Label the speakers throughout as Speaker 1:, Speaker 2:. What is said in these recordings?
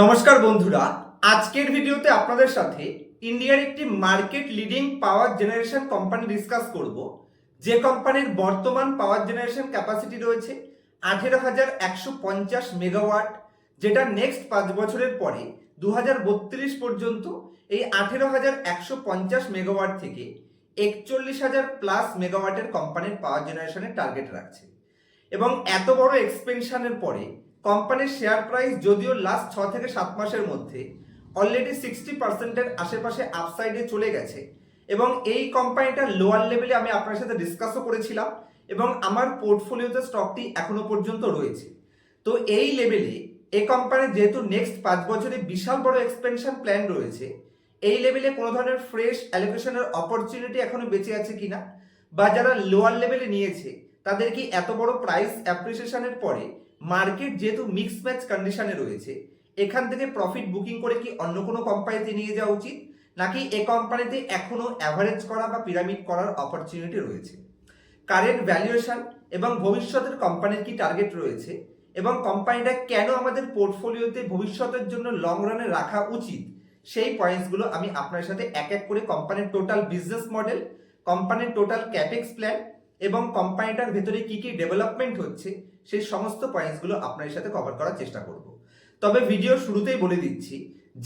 Speaker 1: নমস্কার বন্ধুরা, আজকের ভিডিওতে আপনাদের সাথে ইন্ডিয়ার একটি market leading power generation company discuss করব। যে কোম্পানির বর্তমান পাওয়ার জেনারেশন ক্যাপাসিটি রয়েছে আঠেরো হাজার একশো পঞ্চাশ মেগাওয়াট যেটা নেক্সট পাঁচ বছরের পরে দু হাজার বত্রিশ পর্যন্ত এই আঠেরো হাজার একশো পঞ্চাশ মেগাওয়াট থেকে একচল্লিশ হাজার প্লাস মেগাওয়াটের কোম্পানির পাওয়ার জেনারেশনের টার্গেট রাখছে। এবং এত বড় এক্সপেনশনের পরে কোম্পানির শেয়ার প্রাইস যদিও লাস্ট ছ থেকে সাত মাসের মধ্যে অলরেডি সিক্সটি পার্সেন্টের আশেপাশে আপসাইডে চলে গেছে এবং এই কোম্পানিটা লোয়ার লেভেলে আমি আপনার সাথে ডিসকাসও করেছিলাম এবং আমার পোর্টফোলিওতে স্টকটি এখনও পর্যন্ত রয়েছে। তো এই লেভেলে এই কোম্পানির যেহেতু নেক্সট পাঁচ বছরে বিশাল বড় এক্সপেনশন প্ল্যান রয়েছে, এই লেভেলে কোনো ধরনের ফ্রেশ অ্যালোকেশনের অপরচুনিটি এখনও বেঁচে আছে কিনা বা যারা লোয়ার লেভেলে নিয়েছে, তাদের কি এত বড় প্রাইস অ্যাপ্রিসিয়েশনের পরে মার্কেট যেহেতু মিক্স ম্যাচ কন্ডিশনে রয়েছে, এখান থেকে প্রফিট বুকিং করে কি অন্য কোনো কোম্পানিতে নিয়ে যাওয়া উচিত? নাকি এ কোম্পানিতে এখনও অ্যাভারেজ করা বা পিরামিড করার অপরচুনিটি রয়েছে? কারেন্ট ভ্যালুয়েশন এবং ভবিষ্যতের কোম্পানির কি টার্গেট রয়েছে? এবং কোম্পানিটা কেন আমাদের পোর্টফোলিওতে ভবিষ্যতের জন্য লং রানে রাখা উচিত? সেই পয়েন্টসগুলো আমি আপনার সাথে এক এক করে কোম্পানির টোটাল বিজনেস মডেল কোম্পানির টোটাল ক্যাপেক্স প্ল্যান এবং কোম্পানিটার ভেতরে কি কি ডেভেলপমেন্ট হচ্ছে সেই সমস্ত পয়েন্টসগুলো আপনার সাথে কভার করার চেষ্টা করব। তবে ভিডিও শুরুতেই বলে দিচ্ছি,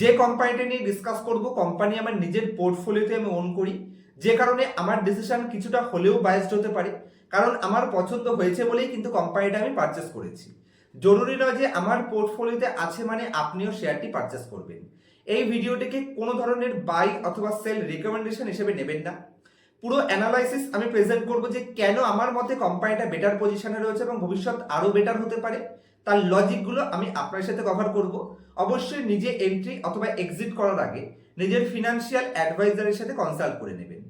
Speaker 1: যে কোম্পানিটা নিয়ে ডিসকাস করব কোম্পানি আমার নিজের পোর্টফোলিওতে আমি ওন করি। যে কারণে আমার ডিসিশন কিছুটা হলেও বায়াসড হতে পারে, কারণ আমার পছন্দ হয়েছে বলেই কিন্তু কোম্পানিটা আমি পারচেস করেছি। জরুরি নয় যে আমার পোর্টফোলিওতে আছে মানে আপনিও শেয়ারটি পারচেস করবেন। এই ভিডিওটিকে কোনো ধরনের বাই অথবা সেল রিকমেন্ডেশন হিসেবে নেবেন না। পুরো অ্যানালাইসিস আমি প্রেজেন্ট করব যে কেন আমার মতে কোম্পানিটা বেটার পজিশনে রয়েছে এবং ভবিষ্যৎ আরও বেটার হতে পারে। তার লজিকগুলো আমি আপনার সাথে কভার করব। অবশ্যই নিজে এন্ট্রি অথবা এক্সিট করার আগে নিজের ফিনান্সিয়াল অ্যাডভাইজারের সাথে কনসাল্ট করে নেবেন।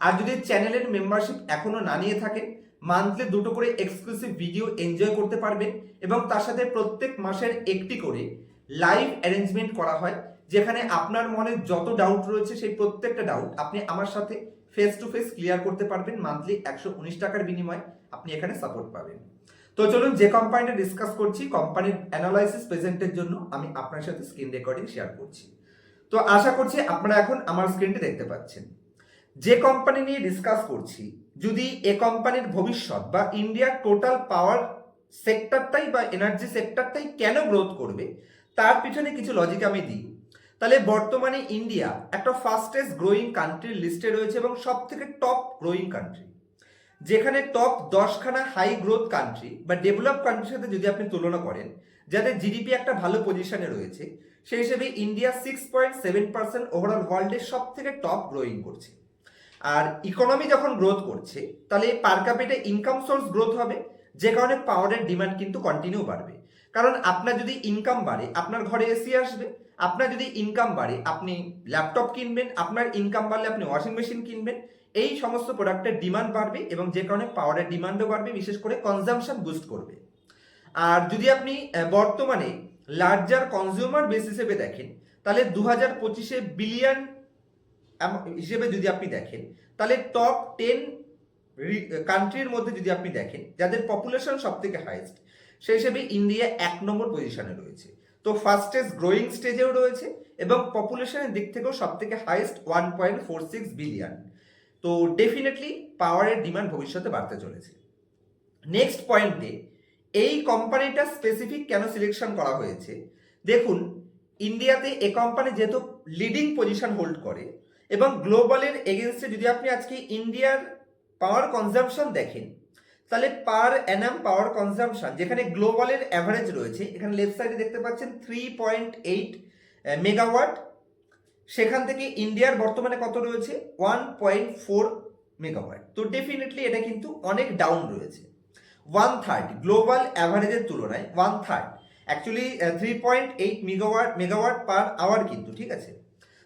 Speaker 1: আর যদি চ্যানেলের মেম্বারশিপ এখনও না নিয়ে থাকেন মান্থলি দুটো করে এক্সক্লুসিভ ভিডিও এনজয় করতে পারবেন এবং তার সাথে প্রত্যেক মাসের একটি করে লাইভ অ্যারেঞ্জমেন্ট করা হয়, যেখানে আপনার মনে যত ডাউট রয়েছে সেই প্রত্যেকটা ডাউট আপনি আমার সাথে ফেস টু ফেস ক্লিয়ার করতে পারবেন মান্থলি একশো উনিশ টাকার বিনিময়ে আপনি এখানে সাপোর্ট পাবেন। তো চলুন যে কোম্পানিটা ডিসকাস করছি কোম্পানির অ্যানালাইসিস প্রেজেন্টের জন্য আমি আপনার সাথে স্ক্রিন রেকর্ডিং শেয়ার করছি। তো আশা করছি আপনারা এখন আমার স্ক্রিনটি দেখতে পাচ্ছেন। যে কোম্পানি নিয়ে ডিসকাস করছি, যদি এ কোম্পানির ভবিষ্যৎ বা ইন্ডিয়ার টোটাল পাওয়ার সেক্টরটাই বা এনার্জি সেক্টরটাই কেন গ্রোথ করবে, তার পিছনে কিছু লজিক আমি দিই। তাহলে বর্তমানে ইন্ডিয়া একটা ফাস্টেস্ট গ্রোয়িং কান্ট্রির লিস্টে রয়েছে এবং সব থেকে টপ গ্রোয়িং কান্ট্রি যেখানে টপ দশখানা হাই গ্রোথ কান্ট্রি বা ডেভেলপ কান্ট্রির সাথে যদি আপনি তুলনা করেন, যাদের জিডিপি একটা ভালো পজিশনে রয়েছে, সেই হিসেবে India six point seven percent overall ওয়ার্ল্ডের সব থেকে টপ গ্রোয়িং করছে। আর ইকোনমি যখন গ্রোথ করছে, তাহলে per capita income source growth হবে, যে কারণে পাওয়ারের ডিমান্ড কিন্তু কন্টিনিউ বাড়বে। কারণ আপনার যদি ইনকাম বাড়ে, আপনার ঘরে এসি আসবে। আপনার যদি ইনকাম বাড়ে, আপনি ল্যাপটপ কিনবেন, আপনার ইনকাম বাড়লে আপনি ওয়াশিং মেশিন কিনবেন। এই সমস্ত প্রোডাক্টের ডিমান্ড বাড়বে এবং যে কারণে পাওয়ারের ডিমান্ডও বাড়বে, বিশেষ করে কনজামশন বুস্ট করবে। আর যদি আপনি বর্তমানে লার্জার কনজিউমার বেস হিসেবে দেখেন, তাহলে দু হাজার পঁচিশে বিলিয়ন হিসেবে যদি আপনি দেখেন, তাহলে টপ টেন কান্ট্রির মধ্যে যদি আপনি দেখেন, যাদের পপুলেশন সব থেকে হাইয়েস্ট সেই হিসেবে ইন্ডিয়া এক নম্বর পজিশনে রয়েছে। তো ফার্স্টেস্ট গ্রোয়িং স্টেজেও রয়েছে এবং পপুলেশনের দিক থেকেও সব থেকে highest one point four six billion তো ডেফিনেটলি পাওয়ারের ডিমান্ড ভবিষ্যতে বাড়তে চলেছে। নেক্সট পয়েন্টে এই কোম্পানিটা স্পেসিফিক কেন সিলেকশন করা হয়েছে? দেখুন, ইন্ডিয়াতে এ কোম্পানি যেহেতু লিডিং পজিশন হোল্ড করে এবং গ্লোবালের এগেনস্টে যদি আপনি আজকে ইন্ডিয়ার পাওয়ার কনজাম্পশন দেখেন তাহলে পার অ্যানাম পাওয়ার কনজাম্পশন যেখানে গ্লোবালের অ্যাভারেজ রয়েছে, এখানে লেফট সাইডে দেখতে পাচ্ছেন থ্রি পয়েন্ট এইট মেগাওয়াট সেখান থেকে ইন্ডিয়ার বর্তমানে কত রয়েছে? ওয়ান পয়েন্ট ফোর মেগাওয়াট তো ডেফিনেটলি এটা কিন্তু অনেক ডাউন রয়েছে। ওয়ান থার্ড গ্লোবাল অ্যাভারেজের তুলনায় one third actually three point eight megawatt megawatt per hour কিন্তু, ঠিক আছে?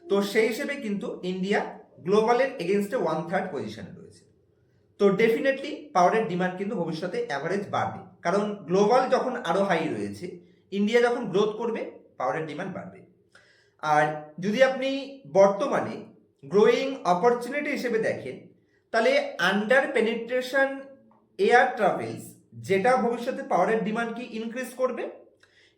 Speaker 1: তো সেই হিসেবে কিন্তু ইন্ডিয়া গ্লোবালের এগেনস্টে ওয়ান থার্ড পজিশনে রয়েছে। তো ডেফিনেটলি পাওয়ারের ডিমান্ড কিন্তু ভবিষ্যতে অ্যাভারেজ বাড়বে। কারণ গ্লোবাল যখন আরও হাই রয়েছে ইন্ডিয়া যখন গ্রোথ করবে পাওয়ারের ডিমান্ড বাড়বে। আর যদি আপনি বর্তমানে গ্রোয়িং অপরচুনিটি হিসেবে দেখেন, তাহলে আন্ডার পেনিট্রেশন এয়ার ট্রাভেলস যেটা ভবিষ্যতে পাওয়ারের ডিমান্ড কি ইনক্রিজ করবে?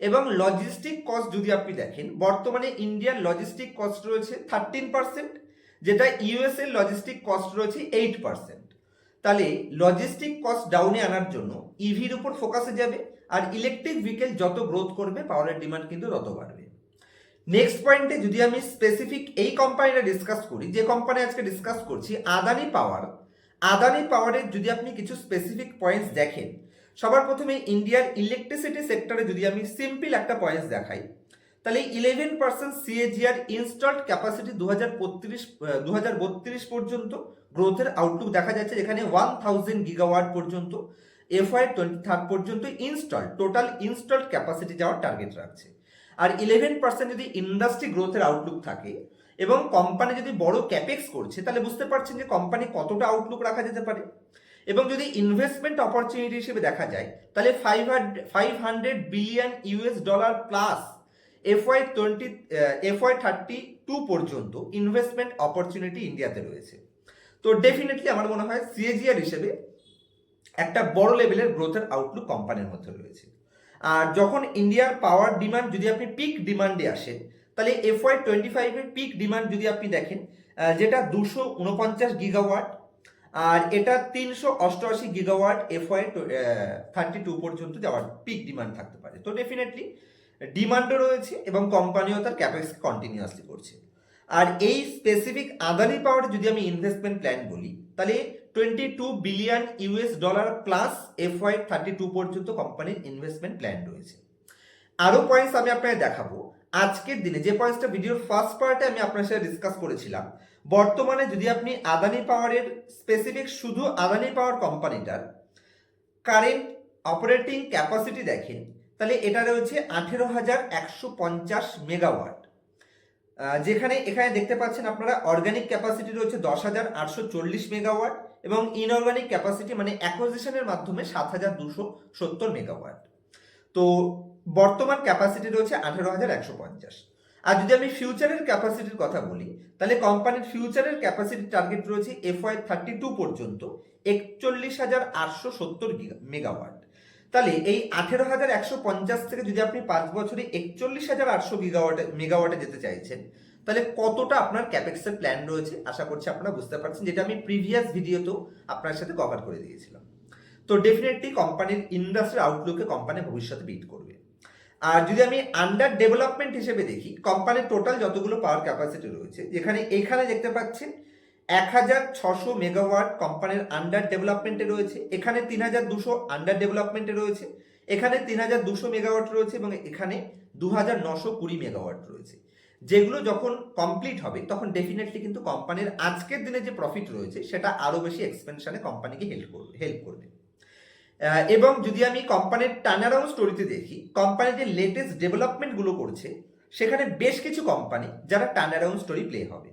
Speaker 1: এবং লজিস্টিক কস্ট যদি আপনি দেখেন, বর্তমানে ইন্ডিয়ার লজিস্টিক কস্ট রয়েছে থার্টিন পার্সেন্ট যেটা ইউএস এর লজিস্টিক কস্ট রয়েছে এইট পার্সেন্ট তাহলে লজিস্টিক কস্ট ডাউনে আনার জন্য ইভির উপর ফোকাসে যাবে আর ইলেকট্রিক ভেহিকেল যত গ্রোথ করবে পাওয়ারের ডিমান্ড কিন্তু তত বাড়বে। নেক্সট পয়েন্টে যদি আমি স্পেসিফিক এই কোম্পানিটা ডিসকাস করি, যে কোম্পানি আজকে ডিসকাস করছি আদানি পাওয়ার আদানি পাওয়ারের যদি আপনি কিছু স্পেসিফিক পয়েন্টস দেখেন, সবার প্রথমে ইন্ডিয়ার ইলেকট্রিসিটি সেক্টরে যদি আমি সিম্পল একটা পয়েন্টস দেখাই, তাহলে eleven percent CAGR installed capacity দু হাজার বত্রিশ দু হাজার বত্রিশ পর্যন্ত গ্রোথের আউটলুক দেখা যাচ্ছে যেখানে ওয়ান থাউজেন্ড গিগাওয়াট পর্যন্ত এফআই টোয়েন্টি থার্ড পর্যন্ত ইনস্টল টোটাল ইনস্টলড ক্যাপাসিটি যাওয়ার টার্গেট রাখছে। আর ইলেভেন পার্সেন্ট যদি ইন্ডাস্ট্রি গ্রোথের আউটলুক থাকে এবং কোম্পানি যদি বড় ক্যাপেক্স করছে, তাহলে বুঝতে পারছেন যে কোম্পানি কতটা আউটলুক রাখা যেতে পারে। এবং যদি ইনভেস্টমেন্ট অপরচুনিটি হিসেবে দেখা যায়, তাহলে five five hundred billion US dollar plus FY twenty FY thirty two পর্যন্ত ইনভেস্টমেন্ট অপরচুনিটি ইন্ডিয়াতে রয়েছে। তো ডেফিনেটলি আমার মনে হয় সিএজিআর হিসেবে একটা বড় লেভেলের গ্রোথের আউটলুক কোম্পানির মধ্যে রয়েছে। আর যখন ইন্ডিয়ার পাওয়ার ডিমান্ড যদি আপনি পিক ডিমান্ডে আসেন তাহলে এফওয়াই টোয়েন্টি ফাইভের পিক ডিমান্ড যদি আপনি দেখেন যেটা দুশো উনপঞ্চাশ গিগাওয়াট আর এটা তিনশো অষ্টআশি গিগাওয়াট এফওয়াই থার্টি টু পর্যন্ত যাওয়ার পিক ডিমান্ড থাকতে পারে। তো ডেফিনেটলি ডিমান্ডও রয়েছে এবং কোম্পানিও তার ক্যাপেক্স কন্টিনিউয়াসলি করছে। আর এই স্পেসিফিক আদানি পাওয়ার যদি আমি ইনভেস্টমেন্ট প্ল্যান বলি, তাহলে twenty two billion US dollar plus FY thirty two পর্যন্ত কোম্পানির ইনভেস্টমেন্ট প্ল্যান রয়েছে। আরও পয়েন্টস আমি আপনাকে দেখাবো। আজকের দিনে যে পয়েন্টসটা ভিডিওর ফার্স্ট পার্টে আমি আপনার সাথে ডিসকাস করেছিলাম, বর্তমানে যদি আপনি আদানি পাওয়ারের স্পেসিফিক শুধু আদানি পাওয়ার কোম্পানিটার কারেন্ট অপারেটিং ক্যাপাসিটি দেখেন, তাহলে এটা রয়েছে আঠেরো হাজার একশো পঞ্চাশ মেগাওয়াট যেখানে এখানে দেখতে পাচ্ছেন আপনারা অর্গানিক ক্যাপাসিটি রয়েছে দশ হাজার আটশো চল্লিশ মেগাওয়াট এবং ইনঅর্গানিক ক্যাপাসিটি মানে অ্যাকোজিশনের মাধ্যমে সাত হাজার দুশো সত্তর মেগাওয়াট তো বর্তমান ক্যাপাসিটি রয়েছে আঠেরো হাজার একশো পঞ্চাশ। আর যদি আমি ফিউচারের ক্যাপাসিটির কথা বলি, তাহলে কোম্পানির ফিউচারের ক্যাপাসিটি টার্গেট রয়েছে এফওয়াই থার্টি টু পর্যন্ত একচল্লিশ হাজার আটশো সত্তর মেগাওয়াট তাহলে এই আঠেরো হাজার একশো পঞ্চাশ থেকে যদি আপনি পাঁচ বছরে একচল্লিশ হাজার আটশো গিগাওয়াটে মেগাওয়াটে যেতে চাইছেন, তাহলে কতটা আপনার ক্যাপেক্সের প্ল্যান রয়েছে? আশা করছি আপনারা বুঝতে পারছেন, যেটা আমি প্রিভিয়াস ভিডিওতেও আপনার সাথে কভার করে দিয়েছিলাম। তো ডেফিনেটলি কোম্পানির ইন্ডাস্ট্রি আউটলুকে কোম্পানি ভবিষ্যতে বিট করবে। আর যদি আমি আন্ডার ডেভেলপমেন্ট হিসেবে দেখি কোম্পানির টোটাল যতগুলো পাওয়ার ক্যাপাসিটি রয়েছে, যেখানে এখানে দেখতে পাচ্ছেন এক হাজার ছশো মেগাওয়াট কোম্পানির আন্ডার ডেভেলপমেন্টে রয়েছে, এখানে তিন হাজার দুশো আন্ডার ডেভেলপমেন্টে রয়েছে, এখানে তিন হাজার দুশো মেগাওয়াট রয়েছে এবং এখানে দু হাজার নশো কুড়ি মেগাওয়াট রয়েছে। যেগুলো যখন কমপ্লিট হবে, তখন ডেফিনেটলি কিন্তু কোম্পানির আজকের দিনে যে প্রফিট রয়েছে, সেটা আরও বেশি এক্সপেনশনে কোম্পানিকে হেল্প করবে হেল্প করবে। এবং যদি আমি কোম্পানির টার্নারাউন্ড স্টোরিতে দেখি, কোম্পানি যে লেটেস্ট ডেভেলপমেন্টগুলো করছে, সেখানে বেশ কিছু কোম্পানি যারা টার্নারাউন্ড স্টোরি প্লে হবে।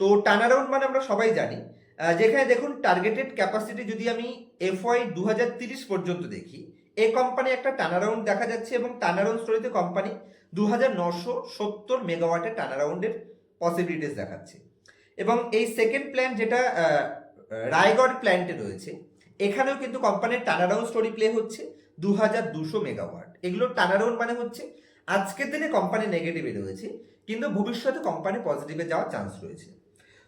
Speaker 1: তো টার্নারাউন্ড মানে আমরা সবাই জানি। যেখানে দেখুন টার্গেটেড ক্যাপাসিটি যদি আমি এফওয়াই দু পর্যন্ত দেখি, এ কোম্পানি একটা টার্নারাউন্ড দেখা যাচ্ছে এবং টার্নারাউন্ড স্টোরিতে কোম্পানি দু হাজার নশো সত্তর মেগাওয়াটের টার্নারাউন্ডের পসিবিলিটিস দেখাচ্ছে। এবং এই সেকেন্ড প্ল্যান যেটা রায়গড় প্ল্যান্টে রয়েছে, এখানেও কিন্তু কোম্পানির টার্নারাউন্ড স্টোরি প্লে হচ্ছে দু হাজার দুশো মেগাওয়াট এগুলো টার্নারাউন্ড মানে হচ্ছে, আজকের দিনে কোম্পানি নেগেটিভে রয়েছে, কিন্তু ভবিষ্যতে কোম্পানি পজিটিভে যাওয়ার চান্স রয়েছে।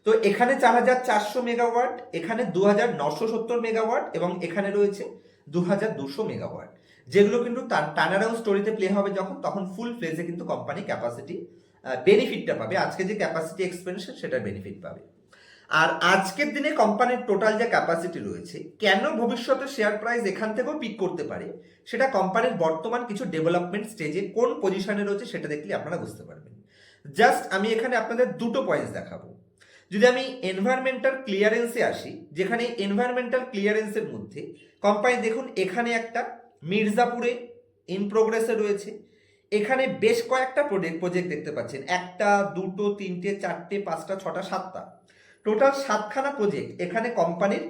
Speaker 1: তো এখানে চার হাজার চারশো মেগাওয়াট, এখানে দু হাজার নশো সত্তর মেগাওয়াট এবং এখানে রয়েছে দু হাজার দুশো মেগাওয়াট। যেগুলো কিন্তু টার্নারাউন্ড স্টোরিতে প্লে হবে যখন, তখন ফুল ফ্লেজে কিন্তু কোম্পানি ক্যাপাসিটি বেনিফিটটা পাবে। আজকে যে ক্যাপাসিটি এক্সপেনশন সেটার বেনিফিট পাবে। আর আজকের দিনে কোম্পানির টোটাল যে ক্যাপাসিটি রয়েছে, কেন ভবিষ্যতে শেয়ার প্রাইস এখান থেকেও পিক করতে পারে, সেটা কোম্পানির বর্তমান কিছু ডেভেলপমেন্ট স্টেজে কোন পজিশনে রয়েছে, সেটা দেখলে আপনারা বুঝতে পারবেন। জাস্ট আমি এখানে আপনাদের দুটো পয়েন্টস দেখাবো। যদি আমি এনভায়রনমেন্টাল ক্লিয়ারেন্সে আসি, যেখানে এনভায়রনমেন্টাল ক্লিয়ারেন্সের মধ্যে কোম্পানি দেখুন, এখানে একটা মির্জাপুরে ইন প্রোগ্রেসে রয়েছে। এখানে বেশ কয়েকটা প্রজেক্ট প্রজেক্ট দেখতে পাচ্ছেন। একটা, দুটো, তিনটে, চারটে, পাঁচটা, ছটা, সাতটা। টোটাল সাতখানা প্রজেক্ট এখানে কোম্পানির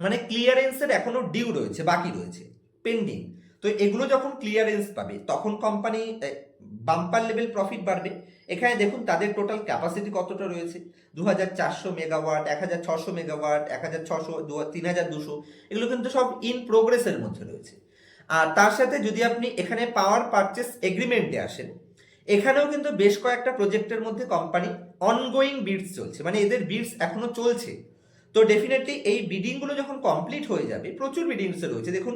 Speaker 1: মানে ক্লিয়ারেন্সের এখনও ডিউ রয়েছে, বাকি রয়েছে পেন্ডিং তো এগুলো যখন ক্লিয়ারেন্স পাবে, তখন কোম্পানি বাম্পার লেভেল প্রফিট বাড়বে। এখানে দেখুন তাদের টোটাল ক্যাপাসিটি কতটা রয়েছে? দু হাজার চারশো মেগাওয়াট এক হাজার ছশো মেগাওয়াট এক হাজার ছশো, দু তিন হাজার দুশো, এগুলো কিন্তু সব ইন প্রোগ্রেসের মধ্যে রয়েছে। আর তার সাথে যদি আপনি এখানে পাওয়ার পারচেস এগ্রিমেন্টে আসেন, এখানেও কিন্তু বেশ কয়েকটা প্রজেক্টের মধ্যে কোম্পানি অনগোয়িং বিডস চলছে মানে এদের বিডস এখনও চলছে। তো ডেফিনেটলি এই বিডিংগুলো যখন কমপ্লিট হয়ে যাবে, প্রচুর বিডিংসে রয়েছে। দেখুন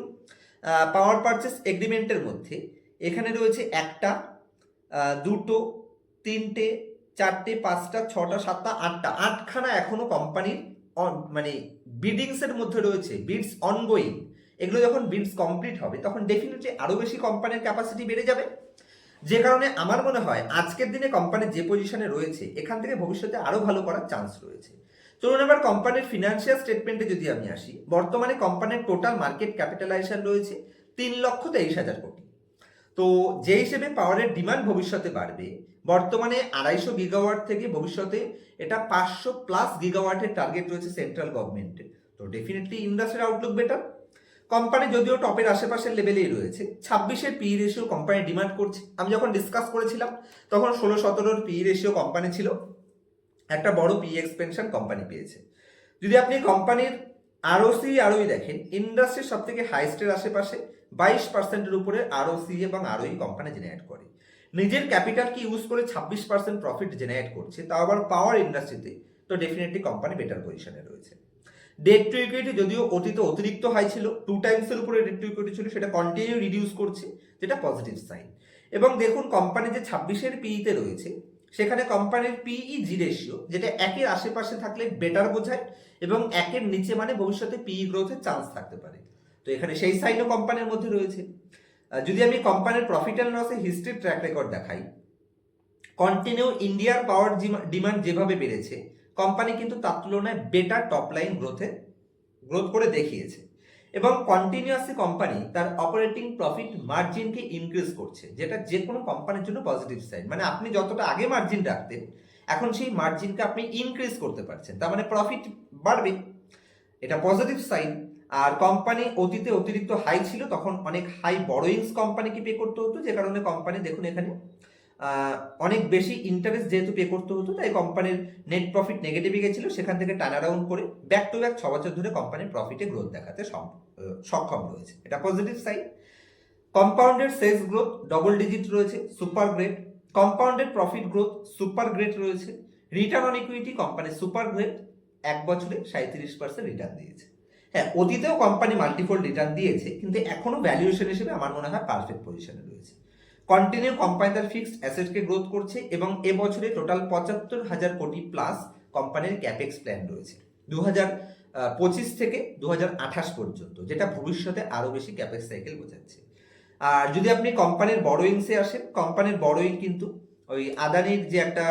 Speaker 1: পাওয়ার পারচেস এগ্রিমেন্টের মধ্যে এখানে রয়েছে একটা দুটো তিনটে, চারটে, পাঁচটা, ছটা, সাতটা, আটটা, আটখানা এখনও কোম্পানির মানে বিডিংসের মধ্যে রয়েছে বিডস অনগোয়িং এগুলো যখন বিডস কমপ্লিট হবে, তখন ডেফিনেটলি আরও বেশি কোম্পানির ক্যাপাসিটি বেড়ে যাবে। যে কারণে আমার মনে হয়, আজকের দিনে কোম্পানি যে পজিশনে রয়েছে, এখান থেকে ভবিষ্যতে আরও ভালো করার চান্স রয়েছে। চলুন এবার কোম্পানির ফিনান্সিয়াল স্টেটমেন্টে যদি আমি আসি, বর্তমানে কোম্পানির টোটাল মার্কেট ক্যাপিটালাইজেশন রয়েছে তিন লক্ষ তেইশ হাজার কোটি। তো যে হিসেবে পাওয়ারের ডিমান্ড ভবিষ্যতে বাড়বে, বর্তমানে আড়াইশো গিগাওয়াট থেকে ভবিষ্যতে এটা পাঁচশো প্লাস গিগাওয়াটের টার্গেট রয়েছে সেন্ট্রাল গভর্নমেন্টের তো ডেফিনেটলি ইন্ডাস্ট্রির আউটলুক বেটার কোম্পানি যদিও টপের আশেপাশের লেভেলেই রয়েছে, ছাব্বিশের পি রেশিও কোম্পানি ডিমান্ড করছে। আমি যখন ডিসকাস করেছিলাম, তখন ষোলো সতেরোর পি রেশিও কোম্পানি ছিল। একটা বড় পি এক্সপেনশন কোম্পানি পেয়েছে। যদি আপনি কোম্পানির আরওসি আরওই দেখেন ইন্ডাস্ট্রির সব থেকে হাইস্টের আশেপাশে বাইশ পার্সেন্টের উপরে আরওসি এবং আরওই কোম্পানি জেনারেট করে। নিজের ক্যাপিটালকে ইউজ করে ছাব্বিশ পার্সেন্ট প্রফিট জেনারেট করছে, তাও আবার পাওয়ার ইন্ডাস্ট্রিতে তো ডেফিনেটলি কোম্পানি বেটার পজিশনে রয়েছে। ডেট টু ইকুইটি যদিও অতীতে অতিরিক্ত হাই ছিল টু টাইমসের উপরে ডেট টু ইকুইটি ছিল, সেটা কন্টিনিউ রিডিউস করছে, যেটা পজিটিভ সাইন এবং দেখুন কোম্পানি যে ছাব্বিশের পিইতে রয়েছে সেখানে কোম্পানির পিই জি রেশিও যেটা একের আশেপাশে থাকলে বেটার বোঝায় এবং একের নিচে মানে ভবিষ্যতে পিই গ্রোথের চান্স থাকতে পারে। তো এখানে সেই সাইনও কোম্পানির মধ্যে রয়েছে। যদি আমি কোম্পানির প্রফিট অ্যান্ড লসের হিস্ট্রি ট্র্যাক রেকর্ড দেখাই কন্টিনিউ ইন্ডিয়ার পাওয়ার ডিমান্ড যেভাবে বেড়েছে কোম্পানি কিন্তু তার তুলনায় বেটার টপ লাইন গ্রোথে গ্রোথ করে দেখিয়েছে। এবং কন্টিনিউয়াসলি কোম্পানি তার অপারেটিং প্রফিট মার্জিনকে ইনক্রিজ করছে, যেটা যে কোনো কোম্পানির জন্য পজিটিভ সাইড মানে আপনি যতটা আগে মার্জিন রাখতেন, এখন সেই মার্জিনকে আপনি ইনক্রিজ করতে পারছেন। তার মানে প্রফিট বাড়বে, এটা পজিটিভ সাইন আর কোম্পানি অতীতে অতিরিক্ত হাই ছিল, তখন অনেক হাই বড়োইংস কোম্পানিকে পে করতে হতো, যে কারণে কোম্পানি দেখুন এখানে অনেক বেশি ইন্টারেস্ট যেহেতু পে করতে হতো, তাই কোম্পানির নেট প্রফিট নেগেটিভে গেছিল, সেখান থেকে টার্ন অ্যারাউন্ড করে ব্যাক টু ব্যাক ছ বছর ধরে কোম্পানির প্রফিটে গ্রোথ দেখাতে সক্ষম রয়েছে। এটা positive side compounded sales growth double digit রয়েছে super great compounded profit growth super great রয়েছে। Return on equity company super great এক বছরে সাঁত্রিশ পার্সেন্ট রিটার্ন দিয়েছে। হ্যাঁ অতীতেও কোম্পানি মাল্টিফোল্ড রিটার্ন দিয়েছে, কিন্তু এখনও ভ্যালুয়েশন হিসেবে আমার মনে হয় পারফেক্ট পজিশনে রয়েছে। কন্টিনিউ কোম্পানি তার ফিক্সড অ্যাসেটকে গ্রোথ করছে এবং এবছরে টোটাল পঁচাত্তর হাজার কোটি প্লাস কোম্পানির ক্যাপেক্স প্ল্যান রয়েছে। দু হাজার পঁচিশ থেকে দু হাজার আঠাশ পর্যন্ত, যেটা ভবিষ্যতে আরও বেশি ক্যাপেক্স সাইকেল বোঝাচ্ছে। আর যদি আপনি কোম্পানির বড়োইংসে আসেন কোম্পানির বড়োইং কিন্তু ওই আদানির যে একটা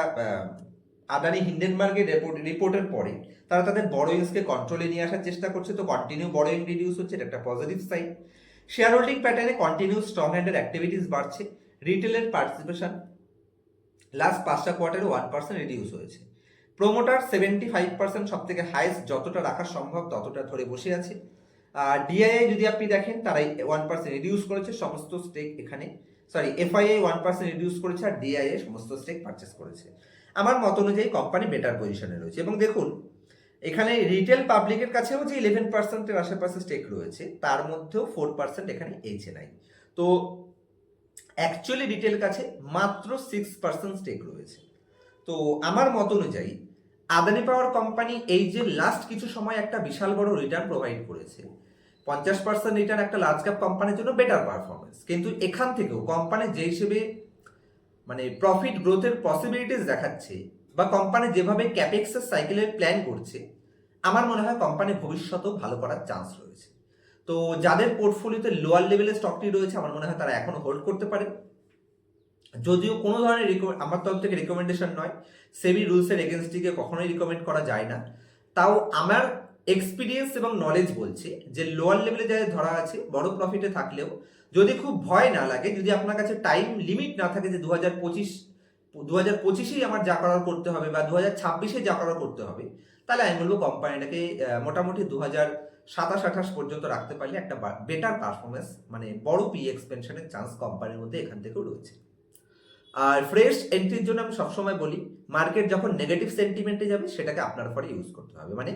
Speaker 1: আদানি হিন্ডেনবার্গের রিপোর্ট রিপোর্টের পরে তারা তাদের বড়োইংসকে কন্ট্রোলে নিয়ে আসার চেষ্টা করছে, তো কন্টিনিউ বড়োইং রিডিউস হচ্ছে, এটা একটা পজিটিভ সাইন শেয়ার হোল্ডিং প্যাটার্নে কন্টিনিউ স্ট্রং হ্যান্ডের অ্যাক্টিভিটিস বাড়ছে। রিটেলের পার্টিসিপেশন। লাস্ট পাঁচটা কোয়ার্টারে ওয়ান পার্সেন্ট রিডিউস হয়েছে। প্রোমোটার সেভেন্টি ফাইভ পার্সেন্ট সব থেকে হাইস্ট যতটা রাখা সম্ভব ততটা ধরে বসে আছে। আর ডিআইআই যদি আপনি দেখেন, তারাই ওয়ান পার্সেন্ট রিডিউস করেছে, সমস্ত স্টেক এখানে sorry FII one percent reduce করেছে আর ডিআইআই সমস্ত স্টেক পারচেস করেছে। আমার মত অনুযায়ী কোম্পানি বেটার পজিশনে রয়েছে। এবং দেখুন, এখানে রিটেল পাবলিকের কাছেও যে ইলেভেন পার্সেন্টের আশেপাশে স্টেক রয়েছে, তার মধ্যেও ফোর পার্সেন্ট এখানে এইচ নাই। তো অ্যাকচুয়ালি রিটেল কাছে মাত্র সিক্স পার্সেন্ট স্টেক রয়েছে। তো আমার মত অনুযায়ী আদানি পাওয়ার কোম্পানি এই যে লাস্ট কিছু সময় একটা বিশাল বড় রিটার্ন প্রোভাইড করেছে, পঞ্চাশ পার্সেন্ট রিটার্ন একটা লার্জ ক্যাপ কোম্পানির জন্য বেটার পারফরমেন্স কিন্তু এখান থেকেও কোম্পানি যে হিসেবে মানে প্রফিট গ্রোথের পসিবিলিটিস দেখাচ্ছে বা কোম্পানি যেভাবে ক্যাপেক্সের সাইকেলের প্ল্যান করছে, আমার মনে হয় কোম্পানি ভবিষ্যতেও ভালো করার চান্স রয়েছে। তো যাদের পোর্টফোলিওতে লোয়ার লেভেলের স্টকটি রয়েছে, আমার মনে হয় তারা এখনও হোল্ড করতে পারে। যদিও কোনো ধরনের আমার তরফ থেকে রিকমেন্ডেশন নয় সেবি রুলসের এগেনস্টিকে কখনোই রিকমেন্ড করা যায় না। তাও আমার এক্সপিরিয়েন্স এবং নলেজ বলছে যে লোয়ার লেভেলে যাদের ধরা আছে, বড় প্রফিটে থাকলেও যদি খুব ভয় না লাগে, যদি আপনার কাছে টাইম লিমিট না থাকে যে দু হাজার পঁচিশ দু হাজার পঁচিশেই আমার যা করার করতে হবে বা দু হাজার ছাব্বিশে যা করার করতে হবে, তাহলে আমি বলব কোম্পানিটাকে মোটামুটি দু হাজার সাতাশ আঠাশ পর্যন্ত রাখতে পারলে একটা বেটার পারফরমেন্স মানে বড় পি এক্সপেনশনের চান্স কোম্পানির মধ্যে এখান থেকেও রয়েছে। আর ফ্রেশ এন্ট্রির জন্য আমি সবসময় বলি মার্কেট যখন নেগেটিভ সেন্টিমেন্টে যাবে, সেটাকে আপনার ফলে ইউজ করতে হবে। মানে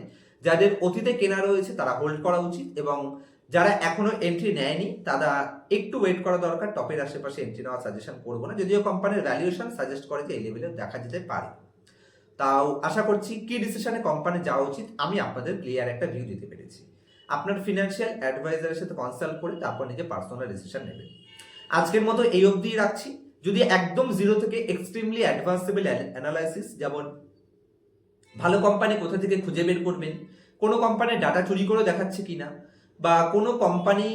Speaker 1: যাদের অতীতে কেনা রয়েছে, তারা হোল্ড করা উচিত এবং যারা এখনও এন্ট্রি নেয়নি, তারা একটু ওয়েট করা দরকার টপের আশেপাশে এন্ট্রি নেওয়ার সাজেশন করব না। যদিও কোম্পানির ভ্যালুয়েশন সাজেস্ট করে যে এই লেভেলে দেখা যেতে পারে। তাও আশা করছি, কি ডিসিশনে কোম্পানি যাওয়া উচিত, আমি আপনাদের ক্লিয়ার একটা ভিউ দিতে পেরেছি। আপনার ফিনান্সিয়াল অ্যাডভাইজারের সাথে কনসাল্ট করে তারপর নিজে পার্সোনাল ডিসিশন নেবেন আজকের মতো এই অবধি রাখছি। যদি একদম জিরো থেকে এক্সট্রিমলি অ্যাডভান্সেবল অ্যানালাইসিস যেমন ভালো কোম্পানি কোথা থেকে খুঁজে বের করবেন, কোনো কোম্পানির ডাটা চুরি করে দেখাচ্ছে কিনা, বা কোনো কোম্পানি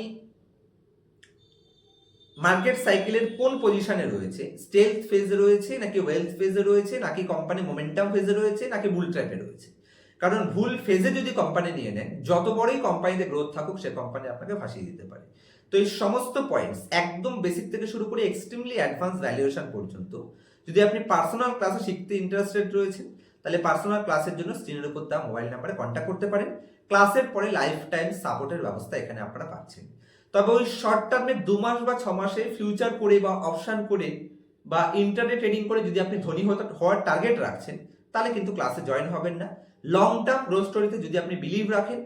Speaker 1: মার্কেট সাইকেলের কোন পজিশনে রয়েছে স্টেলথ ফেজে রয়েছে, নাকি ওয়েলথ ফেজে রয়েছে, নাকি কোম্পানি মোমেন্টাম ফেজে রয়েছে, নাকি বুল ট্র্যাপে রয়েছে। কারণ ভুল ফেজে যদি কোম্পানি নিয়ে নেন যত বড়ই কোম্পানিতে গ্রোথ থাকুক, সে কোম্পানি আপনাকে ভাসিয়ে দিতে পারে। তো এই সমস্ত পয়েন্টস একদম বেসিক থেকে শুরু করে এক্সট্রিমলি অ্যাডভান্স ভ্যালুয়েশন পর্যন্ত, যদি আপনি পার্সোনাল ক্লাসে শিখতে ইন্টারেস্টেড রয়েছেন, তাহলে পার্সোনাল ক্লাসের জন্য স্ক্রিনের উপর দেওয়া মোবাইল নাম্বারে কন্ট্যাক্ট করতে পারেন। ক্লাসের পরে লাইফ টাইম সাপোর্টের ব্যবস্থা এখানে আপনারা পাচ্ছেন। তবে ওই শর্ট টার্মে দু মাস বা ছ মাসে ফিউচার করে বা অপশান করে বা ইন্টারনেট ট্রেডিং করে যদি আপনি ধনী হওয়ার টার্গেট রাখছেন, তাহলে কিন্তু ক্লাসে জয়েন হবেন না। লং টার্ম গ্রোথ স্টোরিতে যদি আপনি বিলিভ রাখেন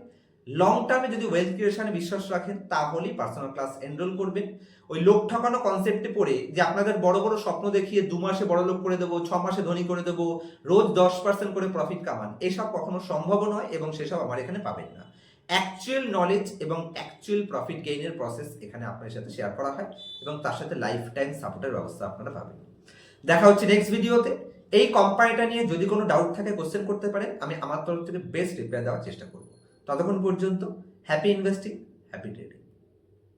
Speaker 1: লং টার্মে যদি ওয়েলথ ক্রিয়েশনে বিশ্বাস রাখেন, তাহলেই পার্সোনাল ক্লাস এনরোল করবেন। ওই লোক ঠকানো কনসেপ্টে পড়ে যে আপনাদের বড় বড় স্বপ্ন দেখিয়ে দু মাসে বড় লোক করে দেবো, ছ মাসে ধনী করে দেবো, রোজ দশ পার্সেন্ট করে প্রফিট কামান, এসব কখনো সম্ভব নয় এবং সেসব আমার এখানে পাবেন না। অ্যাকচুয়াল নলেজ এবং অ্যাকচুয়াল প্রফিট গেইনের প্রসেস এখানে আপনার সাথে শেয়ার করা হয় এবং তার সাথে লাইফ টাইম সাপোর্টের ব্যবস্থা আপনারা পাবেন। দেখা হচ্ছে নেক্সট ভিডিওতে এই কোম্পানিটা নিয়ে যদি কোনো ডাউট থাকে কোশ্চেন করতে পারে, আমি আমার তরফ থেকে বেস্ট রিপ্লাই দেওয়ার চেষ্টা করব। ততক্ষণ পর্যন্ত হ্যাপি ইনভেস্টিং হ্যাপি ট্রেডিং